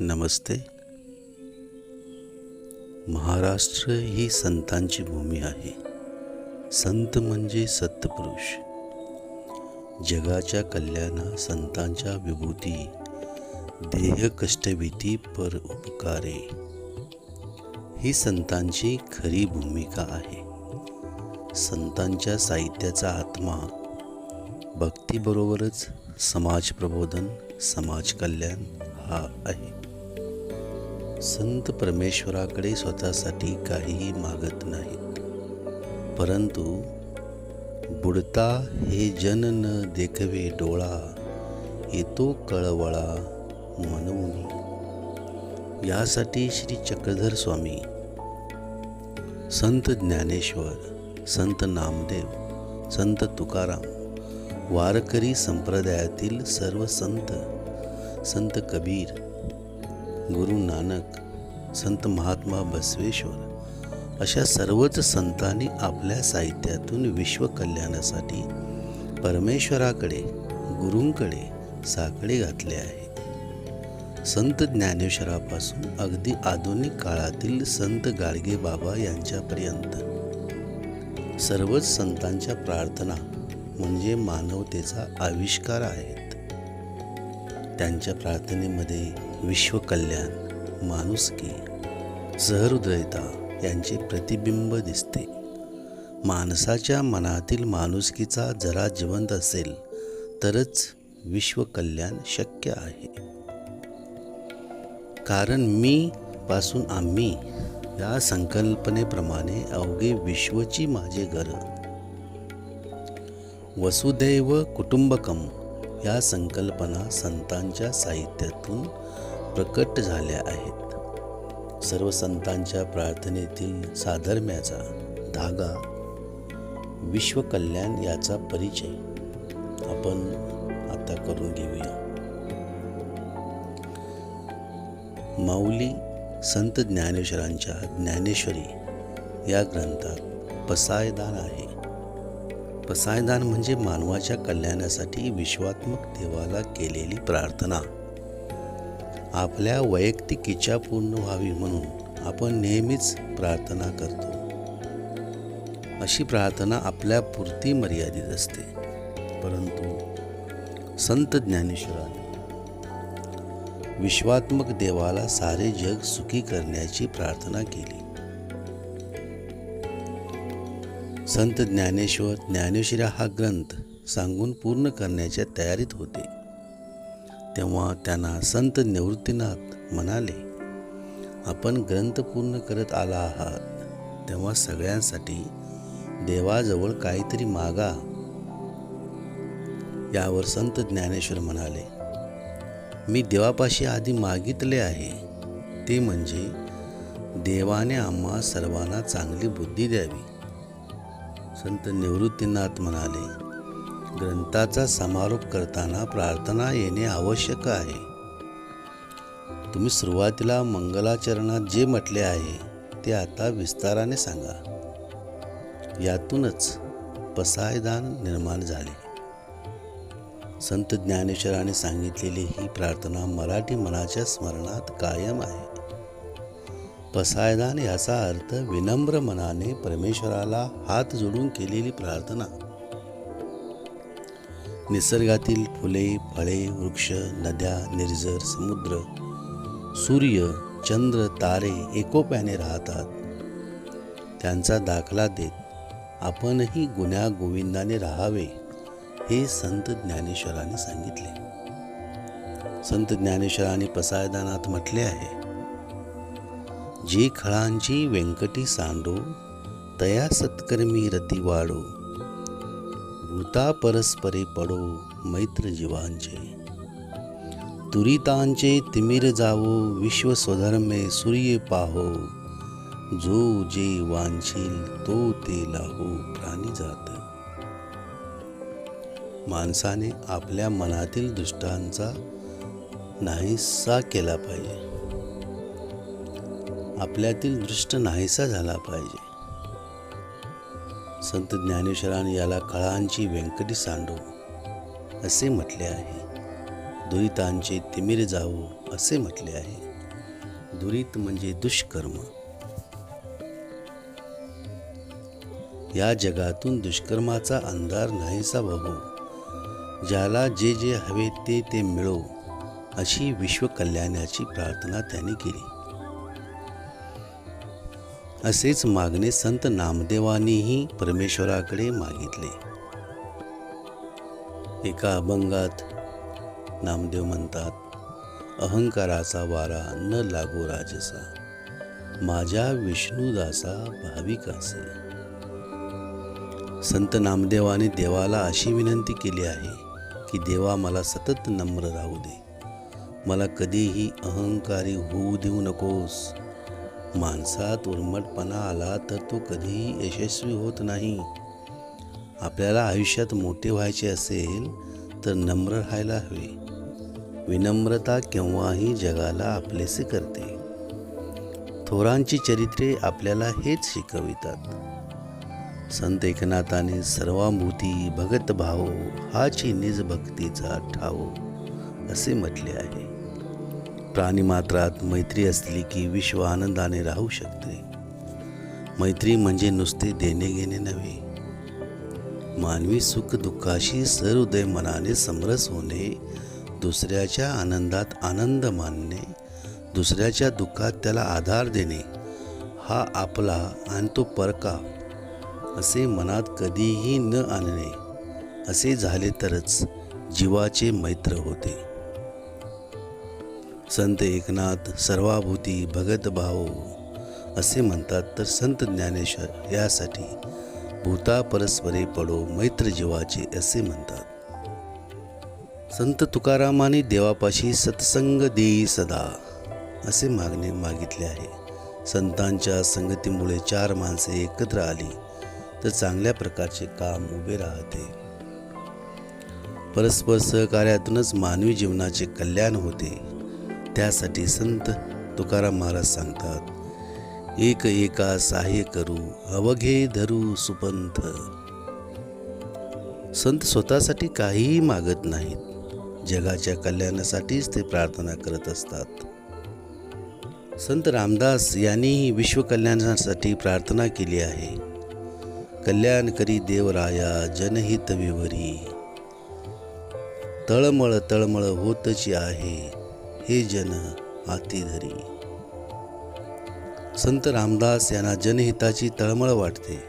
नमस्ते. महाराष्ट्र ही संतांची भूमी आहे. संत म्हणजे सत्पुरुष. जगाच्या कल्याणा संतांच्या विभूती देह कष्टभीती पर उपकारे. ही संतांची खरी भूमिका आहे. संतांच्या साहित्याचा आत्मा भक्तीबरोबरच समाज प्रबोधन समाज कल्याण हा आहे. संत परमेश्वराकडे स्वतःसाठी काहीही मागत नाहीत. परंतु बुडता हे जन न देखवे डोळा येतो कळवळा म्हणून यासाठी श्री चक्रधर स्वामी संत ज्ञानेश्वर संत नामदेव संत तुकाराम वारकरी संप्रदायातील सर्व संत संत कबीर गुरु नानक संत महात्मा बसवेश्वर अशा सर्वच संतांनी आपल्या साहित्यातून विश्व कल्याणासाठी परमेश्वराकडे गुरूंकडे साकडे घातले आहे संत ज्ञानेश्वरापासून अगदी आधुनिक काळातील संत गाडगे बाबा यांच्यापर्यंत. सर्वच संतांच्या प्रार्थना म्हणजे मानवतेचा आविष्कार आहेत. त्यांच्या प्रार्थनेमध्ये विश्वकल्याण माणुसकी सहृदयता यांचे प्रतिबिंब दिसते. माणसाच्या मनातील माणुसकीचा जरा जिवंत असेल तरच विश्वकल्याण शक्य आहे. कारण मी पासून आम्ही या संकल्पनेप्रमाणे अवघे विश्वची माझे घर. वसुदैव कुटुंबकम या संकल्पना संतांच्या साहित्यातून प्रकट झाल्या आहेत. सर्व संतांच्या प्रार्थनेतील साधर्म्याचा धागा विश्वकल्याण याचा परिचय आपण आता करून घेऊया. माऊली संत ज्ञानेश्वरांच्या ज्ञानेश्वरी या ग्रंथात पसायदान आहे. पसायदान म्हणजे मानवाच्या कल्याणासाठी विश्वात्मक देवाला केलेली प्रार्थना. आपल्या वैयक्तिक इच्छा पूर्ण व्हावी म्हणून आपण नेहमीच प्रार्थना करतो. अशी प्रार्थना आपल्या पुरती मर्यादित असते. परंतु संत ज्ञानेश्वराने विश्वात्मक देवाला सारे जग सुखी करण्याची प्रार्थना केली. संत ज्ञानेश्वर ज्ञानेश्वरा हा ग्रंथ सांगून पूर्ण करण्याच्या तयारीत होते. तेव्हा त्यांना संत निवृत्तीनाथ म्हणाले आपण ग्रंथ पूर्ण करत आला आहात तेव्हा सगळ्यांसाठी देवाजवळ काहीतरी मागा. यावर संत ज्ञानेश्वर म्हणाले मी देवापाशी आधी मागितले आहे. ते म्हणजे देवाने आम्हा सर्वांना चांगली बुद्धी द्यावी. संत निवृत्तीनाथ म्हणाले ग्रंथाचा समारोप करताना प्रार्थना येणे आवश्यक आहे. तुम्ही सुरुवातीला मंगलाचरणात जे म्हटले आहे ते आता विस्ताराने सांगा. यातूनच पसायदान निर्माण झाले. संत ज्ञानेश्वराने सांगितलेली ही प्रार्थना मराठी मनाच्या स्मरणात कायम आहे. पसायदान याचा अर्थ विनम्र मनाने परमेश्वराला हात जोडून केलेली प्रार्थना. निसर्गातील फुले फळे वृक्ष नद्या निर्जर समुद्र सूर्य चंद्र तारे एकोप्याने राहतात. त्यांचा दाखला देत आपणही गुन्ह्या गोविंदाने राहावे हे संत ज्ञानेश्वरांनी सांगितले. संत ज्ञानेश्वरांनी पसायदानात म्हटले आहे जी खळांची व्यंकटी सांडो तया सत्कर्मी रती वाढो भूता परस्परे पडो मैत्र जीवांचे. तुरितांचे तिमिर जावो विश्व स्वधर्मे सूर्य पाहो. जो जे वांछील तो ते लाहो प्राणी जात. माणसाने आपल्या मनातील दृष्टांचा नाहीसा केला पाहिजे. आपल्यातील दृष्ट नाहीसा झाला पाहिजे. संत ज्ञानेश्वरान याला कळांची व्यंकटी सांडो असे म्हटले आहे. दुरितांचे तिमिर जाऊ असे म्हटले आहे. दुरित म्हणजे दुष्कर्म. या जगातून दुष्कर्माचा अंधार नाहीसा बघू. ज्याला जे जे हवे ते ते मिळो अशी विश्वकल्याणाची प्रार्थना त्यांनी केली. असेच मागणे संत नामदेवानेही परमेश्वराकडे मागितले. एका अभंगात नामदेव म्हणतात अहंकाराचा वारा न लागो राजसा माझ्या विष्णुदासा भाविकासे संत नामदेवाने देवाला अशी विनंती केली आहे की देवा मला सतत नम्र राहू दे. मला कधीही अहंकारी होऊ देऊ नकोस. माणसात उर्मटपणा आला तर तो कधीही यशस्वी होत नाही. आपल्याला आयुष्यात मोठे व्हायचे असेल तर नम्र राहायला हवे. विनम्रता केव्हाही जगाला आपलेसे करते. थोरांची चरित्रे आपल्याला हेच शिकवितात. संत एकनाथाने सर्वांभूती भगत भाव हाची निज भक्तीचा ठाव असे म्हटले आहे. प्राणीमात्रात मैत्री असली की विश्व आनंदाने राहू शकते. मैत्री म्हणजे नुसते देणे घेणे नव्हे. मानवी सुख दुःखाशी सहृदय मनाने समरस होणे दुसऱ्याच्या आनंदात आनंद मानणे दुसऱ्याच्या दुःखात त्याला आधार देणे हा आपला आणि तो परका असे मनात कधीही न आणणे असे झाले तरच जीवाचे मैत्र होते. संत एकनाथ सर्वाभूती भगत भाव असे म्हणतात. तर संत ज्ञानेश्वर यासाठी भूता परस्परे पडो मैत्र जीवाचे असे म्हणतात. संत तुकारामाने देवापाशी सत्संग देई सदा असे मागणे मागितले आहे. संतांच्या संगतीमुळे चार माणसे एकत्र आली तर चांगल्या प्रकारचे काम उभे राहते. परस्पर सहकार्यातूनच मानवी जीवनाचे कल्याण होते. त्यासाठी संत तुकाराम महाराज सांगतात एक एका सहाय्य करू अवघे धरू सुपंथ. संत स्वतःसाठी काहीही मागत नाहीत जगाच्या कल्याणासाठीच ते प्रार्थना करत असतात. संत रामदास यांनीही विश्वकल्याणासाठी प्रार्थना केली आहे कल्याण करी देवराया जनहित विवरी. तळमळ तळमळ होतची आहे हे जन हाती धरी. संत रामदास यांना जनहिताची तळमळ वाटते.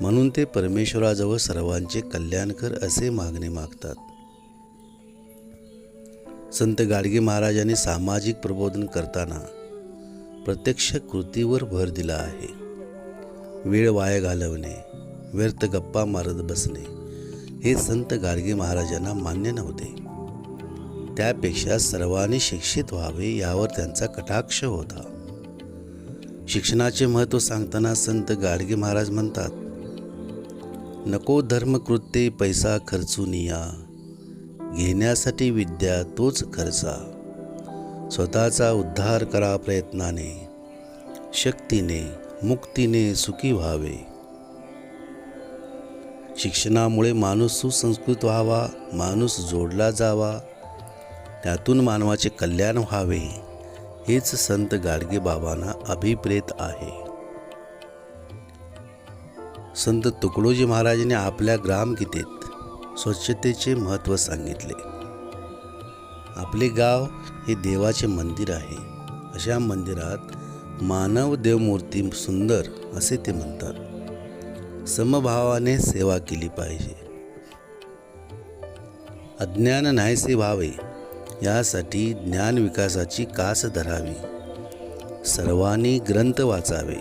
म्हणून ते परमेश्वराजवळ सर्वांचे कल्याण कर असे मागणे मागतात. संत गाडगे महाराजांनी सामाजिक प्रबोधन करताना प्रत्यक्ष कृतीवर भर दिला आहे. वेळ वाया घालवणे व्यर्थ गप्पा मारत बसणे हे संत गाडगे महाराजांना मान्य नव्हते. त्यापेक्षा सर्वांनी शिक्षित व्हावे यावर त्यांचा कटाक्ष होता. शिक्षणाचे महत्त्व सांगताना संत गाडगे महाराज म्हणतात नको धर्मकृत्ये पैसा खर्चून या घेण्यासाठी विद्या तोच खर्चा. स्वतःचा उद्धार करा प्रयत्नाने. शक्तीने मुक्तीने सुखी व्हावे. शिक्षणामुळे माणूस सुसंस्कृत व्हावा माणूस जोडला जावा त्यातून मानवाचे कल्याण व्हावे हेच संत गाडगे बाबांना अभिप्रेत आहे. संत तुकडोजी महाराजांनी आपल्या ग्रामगीतेत स्वच्छतेचे महत्त्व सांगितले. आपले गाव हे देवाचे मंदिर आहे. अशा मंदिरात मानव देवमूर्ती सुंदर असे ते म्हणतात. समभावाने सेवा केली पाहिजे. अज्ञान नाहीसे व्हावे यासाठी ज्ञान विकासाची कास धरावी. सर्वांनी ग्रंथ वाचावे.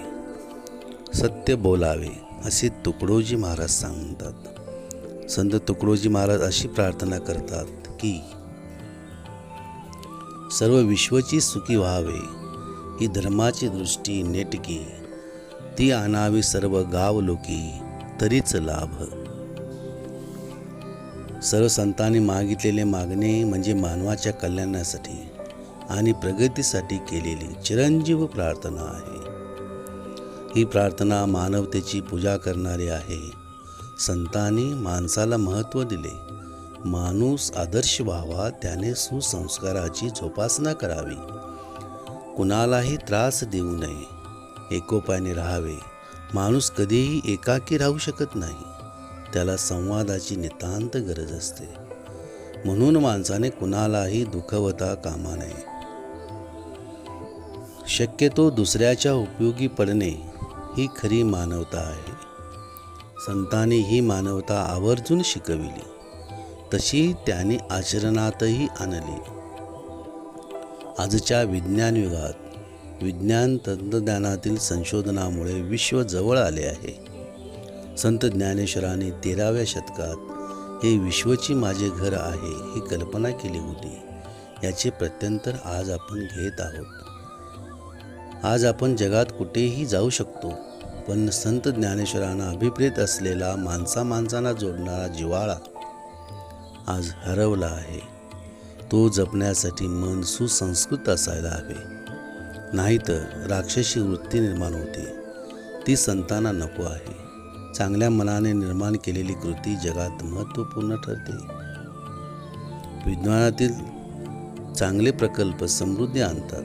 सत्य बोलावे असे तुकडोजी महाराज सांगतात. संत तुकडोजी महाराज अशी प्रार्थना करतात की सर्व विश्वची सुखी व्हावे. ही धर्माची दृष्टी नेटकी. ती आणावी सर्व गाव लोकी तरीच लाभ. सर्व संतांनी मागितलेले मागणे म्हणजे मानवाच्या कल्याणासाठी आणि प्रगतीसाठी केलेली चिरंजीव प्रार्थना आहे. ही प्रार्थना मानवतेची पूजा करणारी आहे. संतांनी माणसाला महत्त्व दिले. माणूस आदर्श व्हावा त्याने सुसंस्काराची जोपासना करावी. कुणालाही त्रास देऊ नये. एकोपाने राहावे. माणूस कधीही एकाकी राहू शकत नाही. त्याला संवादाची नितांत गरज असते. म्हणून माणसाने कुणालाही दुखवता कामा नये. शक्यतो दुसऱ्याच्या उपयोगी पडणे ही खरी मानवता आहे. संतांनी ही मानवता आवर्जून शिकविली. तशी त्यांनी आचरणातही आणली. आजच्या विज्ञान युगात विज्ञान तंत्रज्ञानातील संशोधनामुळे विश्व जवळ आले आहे. संत ज्ञानेश्वरांनी तेराव्या शतकात हे विश्वची माझे घर आहे ही कल्पना केली होती. याचे प्रत्यंतर आज आपण घेत आहोत. आज आपण जगात कुठेही जाऊ शकतो पण संत ज्ञानेश्वरांना अभिप्रेत असलेला माणसा माणसांना जोडणारा जिव्हाळा आज हरवला आहे. तो जपण्यासाठी मन सुसंस्कृत असायला हवे. नाहीतर राक्षसी वृत्ती निर्माण होते. ती संतांना नको आहे. चांगल्या मनाने निर्माण केलेली कृती जगात महत्त्वपूर्ण ठरते. विज्ञानातील चांगले प्रकल्प समृद्धी आणतात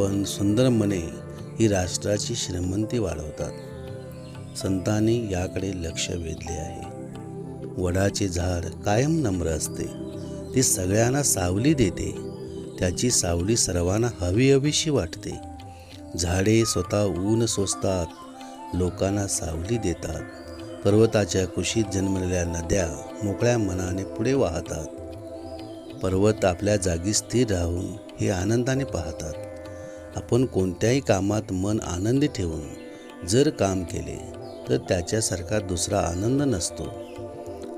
पण सुंदर मने ही राष्ट्राची श्रीमंती वाढवतात. संतांनी याकडे लक्ष वेधले आहे. वडाचे झाड कायम नम्र असते ती सगळ्यांना सावली देते त्याची सावली सर्वांना हवी हवीशी वाटते. झाडे स्वतः ऊन सोसतात लोकांना सावली देतात. पर्वताच्या कुशीत जन्मलेल्या नद्या मोकळ्या मनाने पुढे वाहतात. पर्वत आपल्या जागी स्थिर राहून हे आनंदाने पाहतात. आपण कोणत्याही कामात मन आनंदी ठेवून जर काम केले तर त्याच्यासारखा दुसरा आनंद नसतो.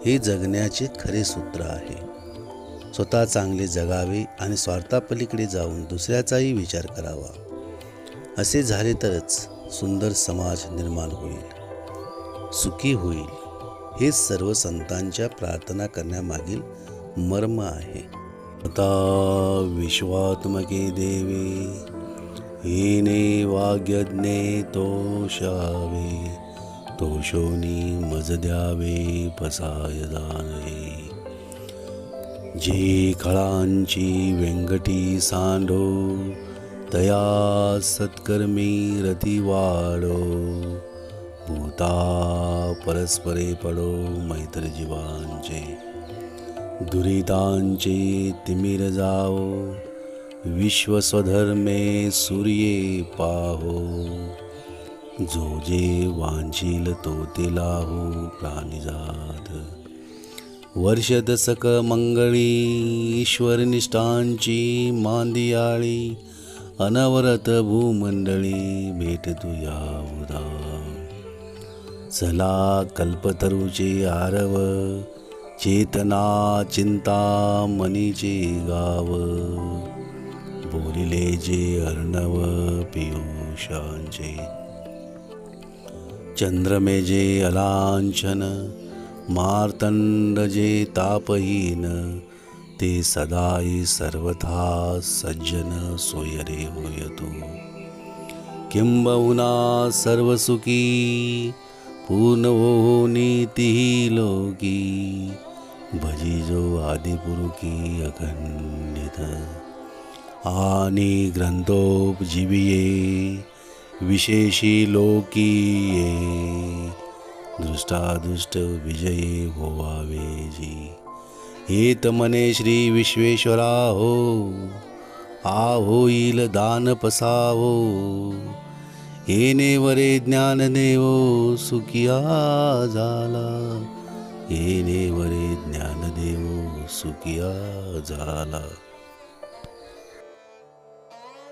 हे जगण्याचे खरे सूत्र आहे. स्वतः चांगले जगावे आणि स्वार्थापलीकडे जाऊन दुसऱ्याचाही विचार करावा. असे झाले तरच सुंदर समाज निर्माण होईल. सुखी होईल. हे सर्व संतांच्या प्रार्थना करण्यामागील मर्म आहे. आता विश्वात्मके देवे येणे वाग्यज्ञे तोषावे तोषोनी मज द्यावे पसाय दानवे जे खळांची व्यंगटी सांडो तया सत्कर्मी रती वाढो भूता परस्परे पडो मैत्र जीवांचे दुरितांचे तिमिर जाओ विश्वस्वधर्मे सूर्ये पाहो जो जे वांछील तो ते लाहो प्राणिजात वर्ष दशक मंगळी ईश्वरनिष्ठांची मांदियाळी अनवरत भूमंडळी भेट तुया उदा चला कल्पतरुचे आरव चेतना चिंता मनीचे गाव. बोलिले जे अर्णव पियुषांचे. चंद्रमेजे अलांछन मार्तंड जे तापहीन ते सदाई सर्वथा सज्जन सोयरे होयतो किंबहुना सर्वसुखी पूर्ण हो लोकी. भजी जो आदिपुरुकी अखंडित. आणि ग्रंथोपजीविये विशेषी लोकीये. दृष्टादृष्ट विजयी होवावेजी हेत मने श्री विश्वेश्वरा हो आ होईल दान पसावो येणे वरे ज्ञान नेवो सुखिया झाला येणे वरे ज्ञान देवो सुखिया झाला